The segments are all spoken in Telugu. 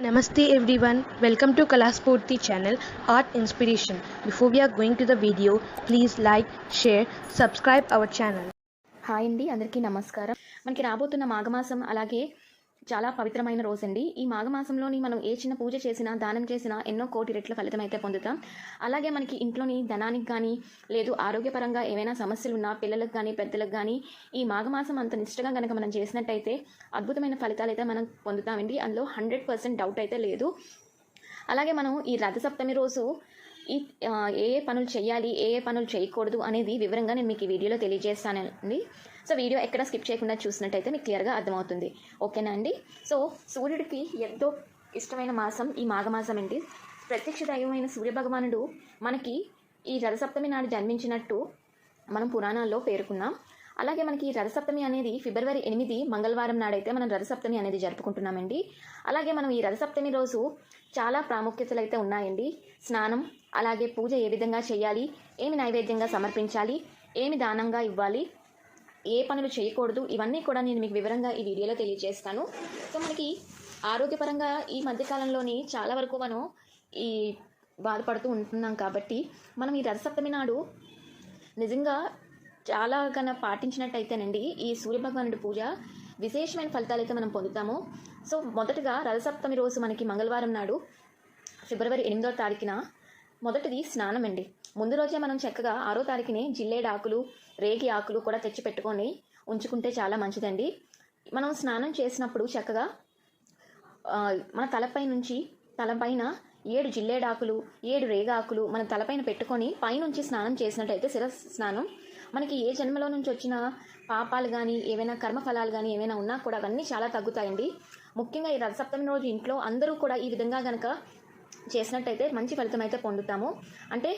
Namaste everyone, welcome to Kalaspurti channel Art Inspiration. Before we are going to the video, please like, share, subscribe our channel. Hi అండి అందరికీ నమస్కారం మనకి రాబోతున్న మాఘమాసం అలాగే చాలా పవిత్రమైన రోజు అండి ఈ మాఘమాసంలోని మనం ఏ చిన్న పూజ చేసినా దానం చేసినా ఎన్నో కోటి రెట్ల ఫలితం అయితే పొందుతాం. అలాగే మనకి ఇంట్లోని ధనానికి కానీ లేదు ఆరోగ్యపరంగా ఏమైనా సమస్యలు ఉన్నా పిల్లలకు కానీ పెద్దలకు కానీ ఈ మాఘమాసం అంత నిష్టగా కనుక మనం చేసినట్టయితే అద్భుతమైన ఫలితాలు అయితే మనం పొందుతామండి. అందులో హండ్రెడ్ పర్సెంట్ డౌట్ అయితే లేదు. అలాగే మనం ఈ రథసప్తమి రోజు ఈ ఏ ఏ పనులు చేయాలి ఏ ఏ పనులు చేయకూడదు అనేది వివరంగా నేను మీకు ఈ వీడియోలో తెలియజేస్తానండి. సో వీడియో ఎక్కడ స్కిప్ చేయకుండా చూసినట్టయితే మీకు క్లియర్గా అర్థమవుతుంది. ఓకేనా అండి? సో సూర్యుడికి ఎంతో ఇష్టమైన మాసం ఈ మాఘమాసం అండి. ప్రత్యక్ష దైవమైన సూర్యభగవానుడు మనకి ఈ రథసప్తమి నాడు జన్మించినట్టు మనం పురాణాల్లో పేర్కొన్నాం. అలాగే మనకి రథసప్తమి అనేది ఫిబ్రవరి ఎనిమిది మంగళవారం నాడైతే మనం రథసప్తమి అనేది జరుపుకుంటున్నామండి. అలాగే మనం ఈ రథసప్తమి రోజు చాలా ప్రాముఖ్యతలు అయితే ఉన్నాయండి. స్నానం అలాగే పూజ ఏ విధంగా చేయాలి? ఏమి నైవేద్యంగా సమర్పించాలి? ఏమి దానంగా ఇవ్వాలి? ఏ పనులు చేయకూడదు? ఇవన్నీ కూడా నేను మీకు వివరంగా ఈ వీడియోలో తెలియజేస్తాను. సో మనకి ఆరోగ్యపరంగా ఈ మధ్యకాలంలోని చాలా వరకు మనం ఈ బాధపడుతూ ఉంటున్నాం కాబట్టి మనం ఈ రథసప్తమి నాడు నిజంగా చాలా కన్నా పాటించినట్టయితేనండి ఈ సూర్యభగవానుడి పూజ విశేషమైన ఫలితాలు అయితే మనం పొందుతాము. సో మొదటగా రథసప్తమి రోజు మనకి మంగళవారం నాడు ఫిబ్రవరి ఎనిమిదో తారీఖున మొదటిది స్నానం అండి ముందు రోజే మనం చక్కగా ఆరో తారీఖునే జిల్లేడు ఆకులు రేగి ఆకులు కూడా తెచ్చి పెట్టుకొని ఉంచుకుంటే చాలా మంచిదండి. మనం స్నానం చేసినప్పుడు చక్కగా మన తలపై నుంచి తలపైన ఏడు జిల్లేడాకులు ఏడు రేగాకులు మన తలపైన పెట్టుకొని పైనుంచి స్నానం చేసినట్టయితే శిరస్ స్నానం. మనకి ఏ జన్మలో నుంచి వచ్చిన పాపాలు కానీ ఏవైనా కర్మఫలాలు కానీ ఏమైనా ఉన్నా కూడా అవన్నీ చాలా తగ్గుతాయండి. ముఖ్యంగా ఈ రథసప్తమి రోజు ఇంట్లో అందరూ కూడా ఈ విధంగా గనక చేసినట్టయితే మంచి ఫలితం అయితే పొందుతాము. అంటే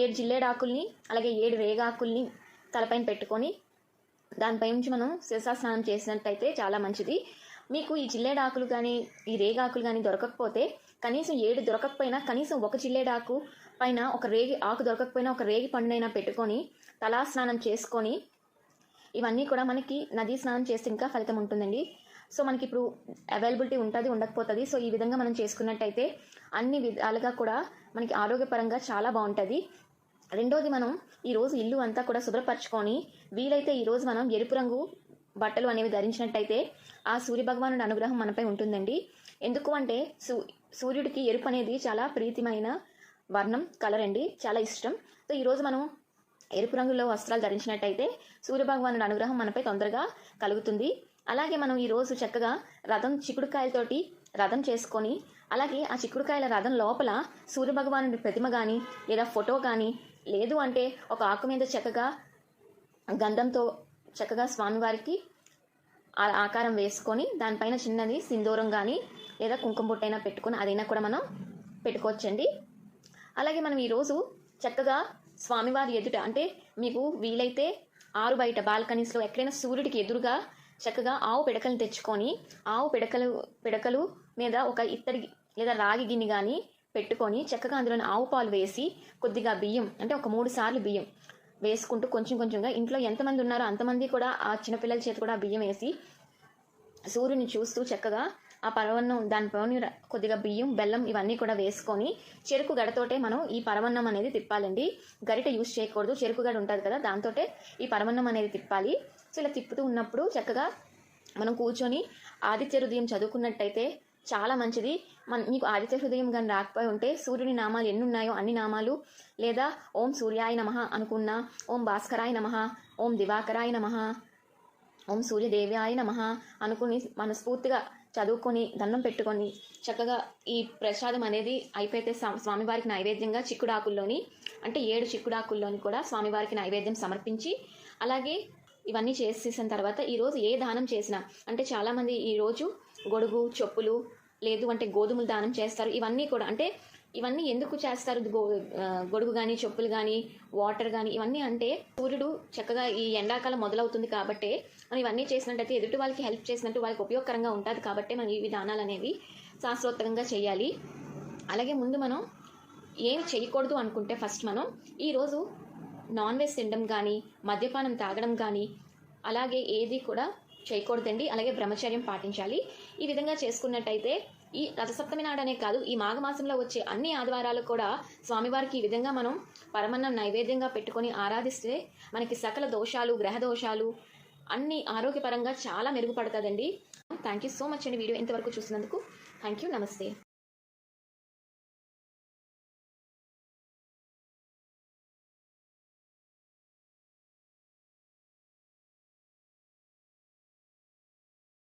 ఏడు జిల్లేడాకుల్ని అలాగే ఏడు రేగాకుల్ని తలపైన పెట్టుకొని దానిపై నుంచి మనం శిరసాస్నానం చేసినట్టయితే చాలా మంచిది. మీకు ఈ జిల్లేడాకులు కానీ ఈ రేగాకులు కానీ దొరకకపోతే కనీసం ఏడు దొరకకపోయినా కనీసం ఒక జిల్లేడాకు పైన ఒక రేగి ఆకు దొరకకపోయినా ఒక రేగి పండునైనా పెట్టుకొని తలా స్నానం చేసుకొని ఇవన్నీ కూడా మనకి నదీ స్నానం చేస్తే ఇంకా ఫలితం ఉంటుందండి. సో మనకి ఇప్పుడు అవైలబిలిటీ ఉంటుంది ఉండకపోతుంది. సో ఈ విధంగా మనం చేసుకున్నట్టయితే అన్ని విధాలుగా కూడా మనకి ఆరోగ్యపరంగా చాలా బాగుంటుంది. రెండోది మనం ఈరోజు ఇల్లు అంతా కూడా శుభ్రపరచుకొని వీలైతే ఈరోజు మనం ఎరుపు రంగు బట్టలు అనేవి ధరించినట్టయితే ఆ సూర్య భగవానుడి అనుగ్రహం మనపై ఉంటుందండి. ఎందుకు అంటే సూ సూర్యుడికి ఎరుపు అనేది చాలా ప్రీతిమైన వర్ణం కలర్ అండి చాలా ఇష్టం. సో ఈరోజు మనం ఎరుపు రంగులో వస్త్రాలు ధరించినట్టయితే సూర్యభగవానుడి అనుగ్రహం మనపై తొందరగా కలుగుతుంది. అలాగే మనం ఈరోజు చక్కగా రథం చిక్కుడుకాయలతోటి రథం చేసుకొని అలాగే ఆ చిక్కుడుకాయల రథం లోపల సూర్యభగవానుడి ప్రతిమ కానీ లేదా ఫోటో కానీ లేదు అంటే ఒక ఆకు మీద చక్కగా గంధంతో చక్కగా స్వామివారికి ఆ ఆకారం వేసుకొని దానిపైన చిన్నది సింధూరం కానీ లేదా కుంకుమ బొట్టైనా పెట్టుకొని అదైనా కూడా మనం పెట్టుకోవచ్చండి. అలాగే మనం ఈరోజు చక్కగా స్వామివారి ఎదుట అంటే మీకు వీలైతే ఆరు బయట బాల్కనీస్లో ఎక్కడైనా సూర్యుడికి ఎదురుగా చక్కగా ఆవు పిడకలు తెచ్చుకొని ఆవు పిడకలు పిడకలు మీద ఒక ఇత్తడి లేదా రాగి గిన్నె కానీ పెట్టుకొని చక్కగా అందులోని ఆవు పాలు వేసి కొద్దిగా బియ్యం అంటే ఒక మూడు సార్లు బియ్యం వేసుకుంటూ కొంచెం కొంచెంగా ఇంట్లో ఎంతమంది ఉన్నారో అంతమంది కూడా ఆ చిన్నపిల్లల చేతి కూడా బియ్యం వేసి సూర్యుని చూస్తూ చక్కగా ఆ పరవన్నం దానిపైన కొద్దిగా బియ్యం బెల్లం ఇవన్నీ కూడా వేసుకొని చెరుకు గడతోటే మనం ఈ పరవన్నం అనేది తిప్పాలండి. గరిట యూజ్ చేయకూడదు. చెరుకు గడ ఉంటుంది కదా దాంతోటే ఈ పరవన్నం అనేది తిప్పాలి. సో ఇలా తిప్పుతూ ఉన్నప్పుడు చక్కగా మనం కూర్చొని ఆదిత్య హృదయం చదువుకున్నట్టయితే చాలా మంచిది. మన మీకు ఆదిత్య హృదయం కానీ రాకపోయి ఉంటే సూర్యుని నామాలు ఎన్ని ఉన్నాయో అన్ని నామాలు లేదా ఓం సూర్యాయ నమః అనుకున్న ఓం భాస్కరాయ నమః ఓం దివాకరాయ నమః ఓం సూర్యదేవ్యాయ నమః అనుకుని మనస్ఫూర్తిగా చదువుకొని దండం పెట్టుకొని చక్కగా ఈ ప్రసాదం అనేది అయిపోతే స్వామివారికి నైవేద్యంగా చిక్కుడాకుల్లోని అంటే ఏడు చిక్కుడాకుల్లోని కూడా స్వామివారికి నైవేద్యం సమర్పించి అలాగే ఇవన్నీ చేసేసిన తర్వాత ఈరోజు ఏ దానం చేసినా అంటే చాలామంది ఈరోజు గొడుగు చెప్పులు లేదు అంటే గోధుమలు దానం చేస్తారు. ఇవన్నీ కూడా అంటే ఇవన్నీ ఎందుకు చేస్తారు? గో గొడుగు కానీ చెప్పులు కానీ వాటర్ కానీ ఇవన్నీ అంటే సూర్యుడు చక్కగా ఈ ఎండాకాలం మొదలవుతుంది కాబట్టి మనం ఇవన్నీ చేసినట్టయితే ఎదుటి వాళ్ళకి హెల్ప్ చేసినట్టు వాళ్ళకి ఉపయోగకరంగా ఉంటుంది కాబట్టి మనం ఈ విధానాలు అనేవి శాస్త్రోత్తరంగా చేయాలి. అలాగే ముందు మనం ఏమి చేయకూడదు అనుకుంటే ఫస్ట్ మనం ఈరోజు నాన్ వెజ్ తినడం కానీ మద్యపానం తాగడం కానీ అలాగే ఏది కూడా చేయకూడదండి. అలాగే బ్రహ్మచర్యం పాటించాలి. ఈ విధంగా చేసుకున్నట్టయితే ఈ రథసప్తమి నాడనే కాదు ఈ మాఘమాసంలో వచ్చే అన్ని ఆదివారాలు కూడా స్వామివారికి ఈ విధంగా మనం పరమన్నం నైవేద్యంగా పెట్టుకొని ఆరాధిస్తే మనకి సకల దోషాలు గ్రహ దోషాలు అన్ని ఆరోగ్యపరంగా చాలా మెరుగుపడుతుందండి. థ్యాంక్ యూ సో మచ్ అండి వీడియో ఇంతవరకు చూసినందుకు. థ్యాంక్ యూ నమస్తే